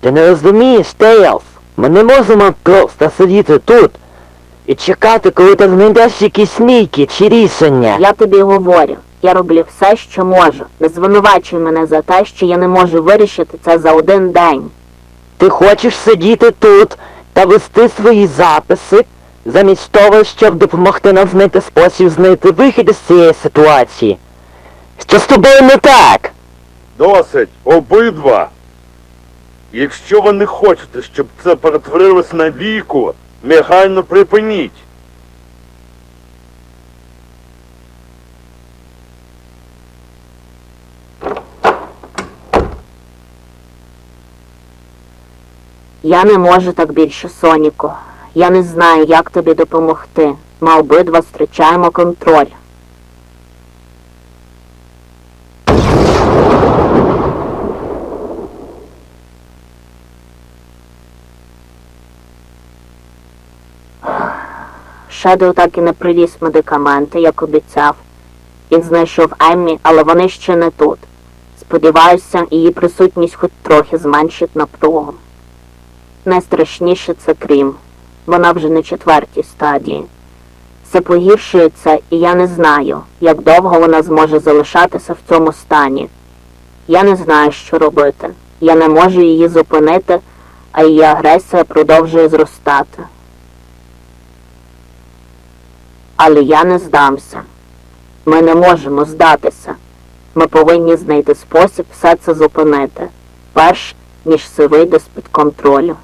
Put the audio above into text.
Ти не розумієш, Тейлз? Ми не можемо просто сидіти тут і чекати, коли ти знайдеш якісь ліки чи рішення. Я тобі говорю, я роблю все, що можу. Не звинувачуй мене за те, що я не можу вирішити це за один день. Ти хочеш сидіти тут та вести свої записи, замість того, щоб допомогти нам знайти спосіб знайти вихід із цієї ситуації. Що з тобою не так? Досить, обидва. Якщо ви не хочете, щоб це перетворилось на віку, негайно припиніть. Я не можу так більше, Соніку. Я не знаю, як тобі допомогти. Ми обидва втрачаємо контроль. Шедоу так і не привіз медикаменти, як обіцяв. Він знайшов Еммі, але вони ще не тут. Сподіваюся, її присутність хоч трохи зменшить напругу. Найстрашніше це крім. Вона вже на четвертій стадії. Все погіршується, і я не знаю, як довго вона зможе залишатися в цьому стані. Я не знаю, що робити. Я не можу її зупинити, а її агресія продовжує зростати. Але я не здамся. Ми не можемо здатися. Ми повинні знайти спосіб все це зупинити, перш ніж все вийде з-під контролю.